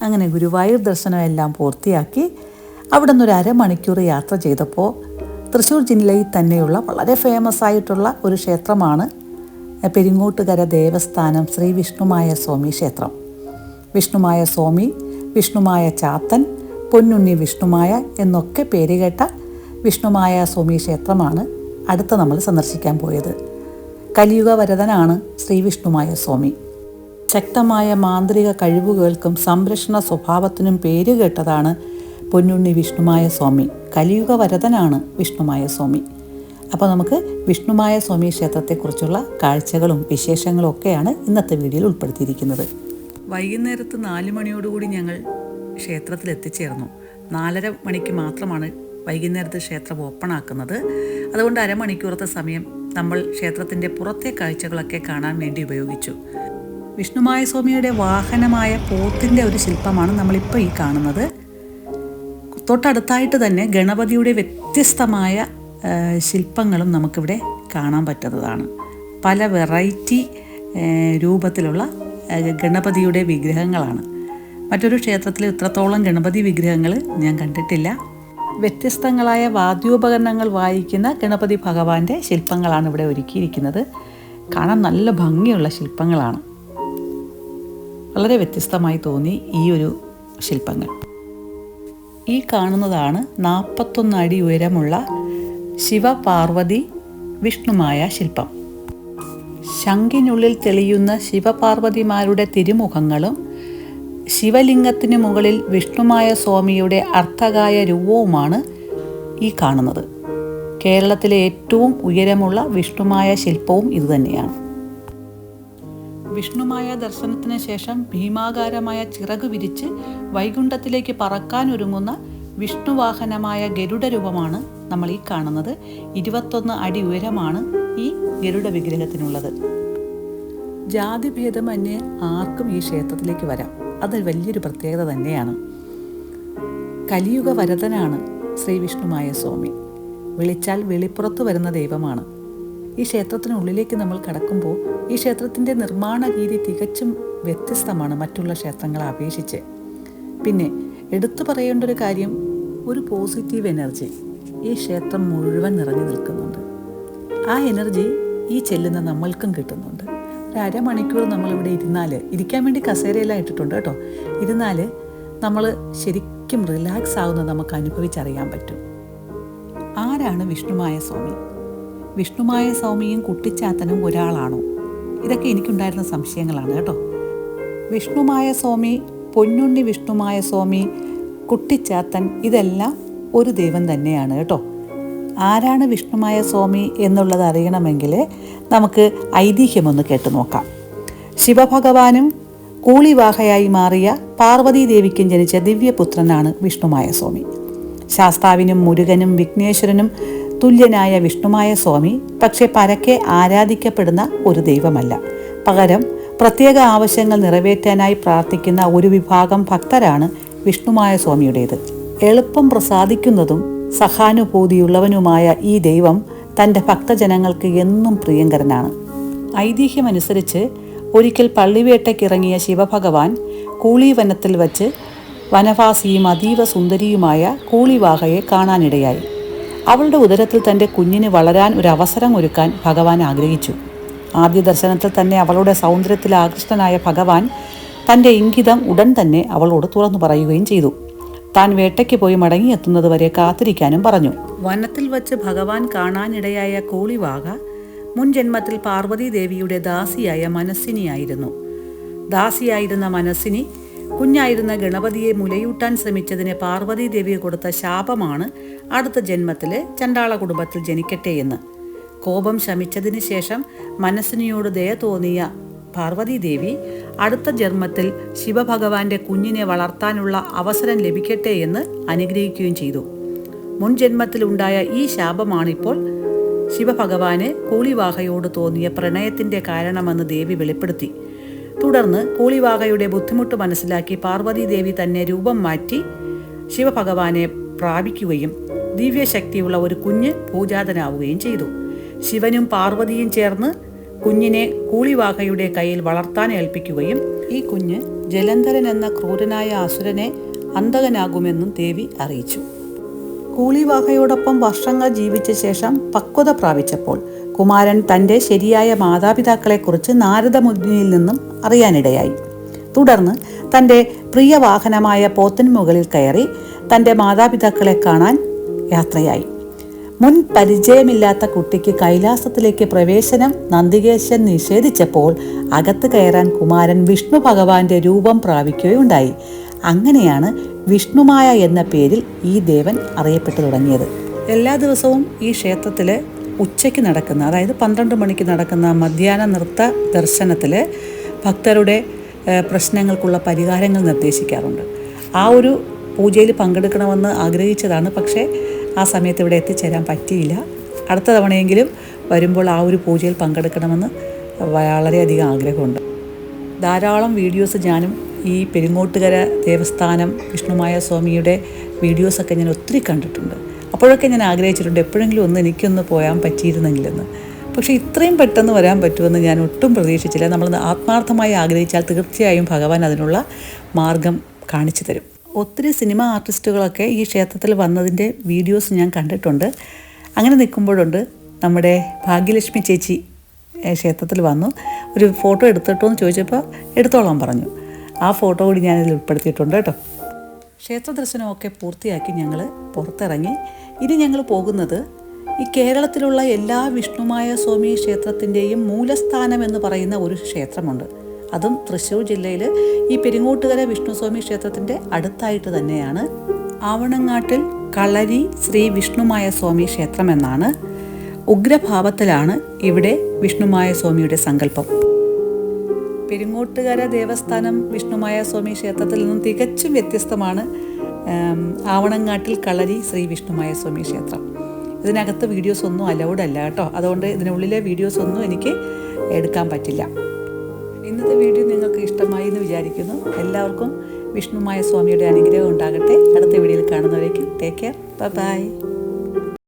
അങ്ങനെ ഗുരുവായൂർ ദർശനം എല്ലാം പൂർത്തിയാക്കി അവിടെ നിന്ന് ഒരു അരമണിക്കൂർ യാത്ര ചെയ്തപ്പോൾ തൃശ്ശൂർ ജില്ലയിൽ തന്നെയുള്ള വളരെ ഫേമസ് ആയിട്ടുള്ള ഒരു ക്ഷേത്രമാണ് പെരിങ്ങോട്ടുകര ദേവസ്ഥാനം ശ്രീ വിഷ്ണുമായ സ്വാമി ക്ഷേത്രം. വിഷ്ണുമായ സ്വാമി വിഷ്ണുമായ ചാത്തൻ പൊന്നുണ്ണി വിഷ്ണുമായ എന്നൊക്കെ പേരുകേട്ട വിഷ്ണുമായ സ്വാമി ക്ഷേത്രമാണ് അടുത്ത നമ്മൾ സന്ദർശിക്കാൻ പോയത്. കലിയുഗ വരതനാണ് ശ്രീ വിഷ്ണുമായ സ്വാമി. ശക്തമായ മാന്ത്രിക കഴിവുകൾക്കും സംരക്ഷണ സ്വഭാവത്തിനും പേരുകേട്ടതാണ് പൊന്നുണ്ണി വിഷ്ണുമായ സ്വാമി. കലിയുഗ വരതനാണ് വിഷ്ണുമായ സ്വാമി. അപ്പോൾ നമുക്ക് വിഷ്ണുമായ സ്വാമി ക്ഷേത്രത്തെക്കുറിച്ചുള്ള കാഴ്ചകളും വിശേഷങ്ങളും ഒക്കെയാണ് ഇന്നത്തെ വീഡിയോയിൽ ഉൾപ്പെടുത്തിയിരിക്കുന്നത്. വൈകുന്നേരത്ത് നാല് മണിയോടുകൂടി ഞങ്ങൾ ക്ഷേത്രത്തിൽ എത്തിച്ചേർന്നു നാലര മണിക്ക് മാത്രമാണ് വൈകുന്നേരത്ത് ക്ഷേത്രം ഓപ്പൺ ആക്കുന്നത് അതുകൊണ്ട് അരമണിക്കൂറത്തെ സമയം നമ്മൾ ക്ഷേത്രത്തിന്റെ പുറത്തെ കാഴ്ചകളൊക്കെ കാണാൻ വേണ്ടി ഉപയോഗിച്ചു. വിഷ്ണുമായ സ്വാമിയുടെ വാഹനമായ പോത്തിന്റെ ഒരു ശില്പമാണ് നമ്മളിപ്പോൾ ഈ കാണുന്നത്. തൊട്ടടുത്തായിട്ട് തന്നെ ഗണപതിയുടെ വ്യത്യസ്തമായ ശില്പങ്ങളും നമുക്കിവിടെ കാണാൻ പറ്റുന്നതാണ്. പല വെറൈറ്റി രൂപത്തിലുള്ള ഗണപതിയുടെ വിഗ്രഹങ്ങളാണ്. മറ്റൊരു ക്ഷേത്രത്തിൽ ഇത്രത്തോളം ഗണപതി വിഗ്രഹങ്ങൾ ഞാൻ കണ്ടിട്ടില്ല. വ്യത്യസ്തങ്ങളായ വാദ്യോപകരണങ്ങൾ വായിക്കുന്ന ഗണപതി ഭഗവാന്റെ ശില്പങ്ങളാണ് ഇവിടെ ഒരുക്കിയിരിക്കുന്നത്. കാണാൻ നല്ല ഭംഗിയുള്ള ശില്പങ്ങളാണ്. വളരെ വ്യത്യസ്തമായി തോന്നി ഈ ഒരു ശില്പങ്ങൾ. ഈ കാണുന്നതാണ് നാൽപ്പത്തൊന്ന് അടി ഉയരമുള്ള ശിവപാർവതി വിഷ്ണുമായ ശില്പം. ശംഖിനുള്ളിൽ തെളിയുന്ന ശിവപാർവതിമാരുടെ തിരുമുഖങ്ങളും ശിവലിംഗത്തിന് മുകളിൽ വിഷ്ണുമായ സ്വാമിയുടെ അർത്ഥകായ രൂപവുമാണ് ഈ കാണുന്നത്. കേരളത്തിലെ ഏറ്റവും ഉയരമുള്ള വിഷ്ണുമായ ശില്പവും ഇതുതന്നെയാണ്. വിഷ്ണുമായ ദർശനത്തിന് ശേഷം ഭീമാകാരമായ ചിറക് വിരിച്ച് വൈകുണ്ഠത്തിലേക്ക് പറക്കാനൊരുങ്ങുന്ന വിഷ്ണുവാഹനമായ ഗരുഡ രൂപമാണ് നമ്മൾ ഈ കാണുന്നത്. ഇരുപത്തൊന്ന് അടി ഉയരമാണ് ഈ ഗരുഡ വിഗ്രഹത്തിനുള്ളത്. ജാതിഭേദമന്യേ ആർക്കും ഈ ക്ഷേത്രത്തിലേക്ക് വരാം. അത് വലിയൊരു പ്രത്യേകത തന്നെയാണ്. കലിയുഗ വരതനാണ് ശ്രീ വിഷ്ണുമായ സ്വാമി. വിളിച്ചാൽ വെളിപ്പുറത്ത് വരുന്ന ദൈവമാണ്. ഈ ക്ഷേത്രത്തിനുള്ളിലേക്ക് നമ്മൾ കടക്കുമ്പോൾ ഈ ക്ഷേത്രത്തിന്റെ നിർമ്മാണ രീതി തികച്ചും വ്യത്യസ്തമാണ് മറ്റുള്ള ക്ഷേത്രങ്ങളെ അപേക്ഷിച്ച്. പിന്നെ എടുത്തു പറയേണ്ട ഒരു കാര്യം ഒരു പോസിറ്റീവ് എനർജി ഈ ക്ഷേത്രം മുഴുവൻ നിറഞ്ഞു നിൽക്കുന്നുണ്ട്. ആ എനർജി ഈ ചെല്ലുന്ന നമ്മൾക്കും കിട്ടുന്നുണ്ട്. ഒരു അരമണിക്കൂർ നമ്മളിവിടെ ഇരുന്നാൽ ഇരിക്കാൻ വേണ്ടി കസേരയെല്ലാം ഇട്ടിട്ടുണ്ട് കേട്ടോ. ഇരുന്നാൽ നമ്മൾ ശരിക്കും റിലാക്സ് ആവുന്നത് നമുക്ക് അനുഭവിച്ചറിയാൻ പറ്റും. ആരാണ് വിഷ്ണുമായ സ്വാമി? വിഷ്ണുമായ സ്വാമിയും കുട്ടിച്ചാത്തനും ഒരാളാണോ? ഇതൊക്കെ എനിക്കുണ്ടായിരുന്ന സംശയങ്ങളാണ് കേട്ടോ. വിഷ്ണുമായ സ്വാമി പൊന്നുണ്ണി വിഷ്ണുമായ സ്വാമി കുട്ടിച്ചാത്തൻ ഇതെല്ലാം ഒരു ദൈവം തന്നെയാണ് കേട്ടോ. ആരാണ് വിഷ്ണുമായ സ്വാമി എന്നുള്ളത് അറിയണമെങ്കിൽ നമുക്ക് ഐതിഹ്യമൊന്ന് കേട്ടു നോക്കാം. ശിവഭഗവാനും കൂളിവാഹയായി മാറിയ പാർവതീദേവിക്കും ജനിച്ച ദിവ്യപുത്രനാണ് വിഷ്ണുമായ സ്വാമി. ശാസ്താവിനും മുരുകനും വിഘ്നേശ്വരനും തുല്യനായ വിഷ്ണുമായ സ്വാമി പക്ഷെ പരക്കെ ആരാധിക്കപ്പെടുന്ന ഒരു ദൈവമല്ല. പകരം പ്രത്യേക ആവശ്യങ്ങൾ നിറവേറ്റാനായി പ്രാർത്ഥിക്കുന്ന ഒരു വിഭാഗം ഭക്തരാണ് വിഷ്ണുമായ സ്വാമിയുടേത്. എളുപ്പം പ്രസാദിക്കുന്നതും സഹാനുഭൂതിയുള്ളവനുമായ ഈ ദൈവം തന്റെ ഭക്തജനങ്ങൾക്ക് എന്നും പ്രിയങ്കരനാണ്. ഐതിഹ്യമനുസരിച്ച് ഒരിക്കൽ പള്ളിവേട്ടയ്ക്കിറങ്ങിയ ശിവഭഗവാൻ കൂളിവനത്തിൽ വച്ച് വനവാസിയും അതീവ സുന്ദരിയുമായ കൂളിവാഹയെ കാണാനിടയായി. അവളുടെ ഉദരത്തിൽ തന്റെ കുഞ്ഞിന് വളരാൻ ഒരു അവസരം ഒരുക്കാൻ ഭഗവാൻ ആഗ്രഹിച്ചു. ആദ്യ ദർശനത്തിൽ തന്നെ അവളുടെ സൗന്ദര്യത്തിൽ ആകൃഷ്ടനായ ഭഗവാൻ തന്റെ ഇംഗിതം ഉടൻ തന്നെ അവളോട് തുറന്നു പറയുകയും ചെയ്തു. താൻ വേട്ടയ്ക്ക് പോയി മടങ്ങിയെത്തുന്നത് വരെ കാത്തിരിക്കാനും പറഞ്ഞു. വനത്തിൽ വച്ച് ഭഗവാൻ കാണാനിടയായ കോളിവാക മുൻ ജന്മത്തിൽ പാർവതി ദേവിയുടെ ദാസിയായ മനസ്സിനിയായിരുന്നു. ദാസിയായിരുന്ന മനസ്സിനി കുഞ്ഞായിരുന്ന ഗണപതിയെ മുലയൂട്ടാൻ ശ്രമിച്ചതിന് പാർവതി ദേവി കൊടുത്ത ശാപമാണ് അടുത്ത ജന്മത്തിലെ ചണ്ടാള കുടുംബത്തിൽ ജനിക്കട്ടെ എന്ന്. കോപം ശമിച്ചതിന് ശേഷം മനസ്സിനിയോട് ദയ തോന്നിയ പാർവതി ദേവി അടുത്ത ജന്മത്തിൽ ശിവഭഗവാന്റെ കുഞ്ഞിനെ വളർത്താനുള്ള അവസരം ലഭിക്കട്ടെ എന്ന് അനുഗ്രഹിക്കുകയും ചെയ്തു. മുൻ ജന്മത്തിലുണ്ടായ ഈ ശാപമാണിപ്പോൾ ശിവഭഗവാന് കൂളിവാഹയോട് തോന്നിയ പ്രണയത്തിന്റെ കാരണമെന്ന് ദേവി വെളിപ്പെടുത്തി. തുടർന്ന് കൂളിവാഹയുടെ ബുദ്ധിമുട്ട് മനസ്സിലാക്കി പാർവതീദേവി തന്നെ രൂപം മാറ്റി ശിവഭഗവാനെ പ്രാപിക്കുകയും ദിവ്യശക്തിയുള്ള ഒരു കുഞ്ഞ് പൂജാതനാവുകയും ചെയ്തു. ശിവനും പാർവതിയും ചേർന്ന് കുഞ്ഞിനെ കൂളിവാഹയുടെ കയ്യിൽ വളർത്താൻ ഏൽപ്പിക്കുകയും ഈ കുഞ്ഞ് ജലന്ധരൻ എന്ന ക്രൂരനായ അസുരനെ അന്തകനാകുമെന്നും ദേവി അറിയിച്ചു. കൂളിവാഹയോടൊപ്പം വർഷങ്ങൾ ജീവിച്ച ശേഷം പക്വത പ്രാപിച്ചപ്പോൾ കുമാരൻ തന്റെ ശരിയായ മാതാപിതാക്കളെക്കുറിച്ച് നാരദമുനിയിൽ നിന്നും അറിയാനിടയായി. തുടർന്ന് തന്റെ പ്രിയ വാഹനമായ പോത്തൻ മുകളിൽ കയറി തന്റെ മാതാപിതാക്കളെ കാണാൻ യാത്രയായി. മുൻ പരിചയമില്ലാത്ത കുട്ടിക്ക് കൈലാസത്തിലേക്ക് പ്രവേശനം നന്ദികേശൻ നിഷേധിച്ചപ്പോൾ അകത്ത് കയറാൻ കുമാരൻ വിഷ്ണു ഭഗവാന്റെ രൂപം പ്രാപിക്കുകയുണ്ടായി. അങ്ങനെയാണ് വിഷ്ണുമായ എന്ന പേരിൽ ഈ ദേവൻ അറിയപ്പെട്ടു തുടങ്ങിയത്. എല്ലാ ദിവസവും ഈ ക്ഷേത്രത്തിൽ ഉച്ചയ്ക്ക് നടക്കുന്ന അതായത് പന്ത്രണ്ട് മണിക്ക് നടക്കുന്ന മധ്യാഹ്ന നൃത്ത ദർശനത്തിൽ ഭക്തരുടെ പ്രശ്നങ്ങൾക്കുള്ള പരിഹാരങ്ങൾ നിർദ്ദേശിക്കാറുണ്ട്. ആ ഒരു പൂജയിൽ പങ്കെടുക്കണമെന്ന് ആഗ്രഹിച്ചതാണ്. പക്ഷേ ആ സമയത്ത് ഇവിടെ എത്തിച്ചേരാൻ പറ്റിയില്ല. അടുത്ത തവണയെങ്കിലും വരുമ്പോൾ ആ ഒരു പൂജയിൽ പങ്കെടുക്കണമെന്ന് വളരെയധികം ആഗ്രഹമുണ്ട്. ധാരാളം വീഡിയോസ് ഞാനും ഈ പെരിങ്ങോട്ടുകര ദേവസ്ഥാനം വിഷ്ണുമായ സ്വാമിയുടെ വീഡിയോസൊക്കെ ഞാൻ ഒത്തിരി കണ്ടിട്ടുണ്ട്. അപ്പോഴൊക്കെ ഞാൻ ആഗ്രഹിച്ചിട്ടുണ്ട് എപ്പോഴെങ്കിലും ഒന്ന് എനിക്കൊന്ന് പോയാൻ പറ്റിയിരുന്നെങ്കിലെന്ന്. പക്ഷേ ഇത്രയും പെട്ടെന്ന് വരാൻ പറ്റുമെന്ന് ഞാൻ ഒട്ടും പ്രതീക്ഷിച്ചില്ല. നമ്മൾ ആത്മാർത്ഥമായി ആഗ്രഹിച്ചാൽ തീർച്ചയായും ഭഗവാൻ അതിനുള്ള മാർഗം കാണിച്ചു തരും. ഒത്തിരി സിനിമ ആർട്ടിസ്റ്റുകളൊക്കെ ഈ ക്ഷേത്രത്തിൽ വന്നതിന്റെ വീഡിയോസ് ഞാൻ കണ്ടിട്ടുണ്ട്. അങ്ങനെ നിൽക്കുമ്പോഴുണ്ട് നമ്മുടെ ഭാഗ്യലക്ഷ്മി ചേച്ചി ക്ഷേത്രത്തിൽ വന്നു. ഒരു ഫോട്ടോ എടുത്തിട്ടോ എന്ന് ചോദിച്ചപ്പോൾ എടുത്തോളാം പറഞ്ഞു. ആ ഫോട്ടോ കൂടി ഞാനിതിൽ ഉൾപ്പെടുത്തിയിട്ടുണ്ട് കേട്ടോ. ക്ഷേത്ര ദർശനമൊക്കെ പൂർത്തിയാക്കി ഞങ്ങൾ പുറത്തിറങ്ങി. ഇനി ഞങ്ങൾ പോകുന്നത് ഈ കേരളത്തിലുള്ള എല്ലാ വിഷ്ണുമായ സ്വാമി ക്ഷേത്രത്തിന്റെയും മൂലസ്ഥാനം എന്ന് പറയുന്ന ഒരു ക്ഷേത്രമുണ്ട്. അതും തൃശ്ശൂർ ജില്ലയിൽ ഈ പെരിങ്ങോട്ടുകര വിഷ്ണുസ്വാമി ക്ഷേത്രത്തിന്റെ അടുത്തായിട്ട് തന്നെയാണ്. ആവണങ്ങാട്ടിൽ കളരി ശ്രീ വിഷ്ണുമായ സ്വാമി ക്ഷേത്രം എന്നാണ്. ഉഗ്രഭാവത്തിലാണ് ഇവിടെ വിഷ്ണുമായ സ്വാമിയുടെ സങ്കല്പം. പെരിങ്ങോട്ടുകര ദേവസ്ഥാനം വിഷ്ണുമായ സ്വാമി ക്ഷേത്രത്തിൽ നിന്നും തികച്ചും വ്യത്യസ്തമാണ് ആവണങ്ങാട്ടിൽ കളരി ശ്രീ വിഷ്ണുമായ സ്വാമി ക്ഷേത്രം. ഇതിനകത്ത് വീഡിയോസ് ഒന്നും അലൗഡ് അല്ല കേട്ടോ. അതുകൊണ്ട് ഇതിനുള്ളിലെ വീഡിയോസ് ഒന്നും എനിക്ക് എടുക്കാൻ പറ്റില്ല. ഇന്നത്തെ വീഡിയോ നിങ്ങൾക്ക് ഇഷ്ടമായി എന്ന് വിചാരിക്കുന്നു. എല്ലാവർക്കും വിഷ്ണുമായ സ്വാമിയുടെ അനുഗ്രഹം ഉണ്ടാകട്ടെ. അടുത്ത വീഡിയോയിൽ കാണുന്നവരേക്കും ടേക്ക് കെയർ ബൈ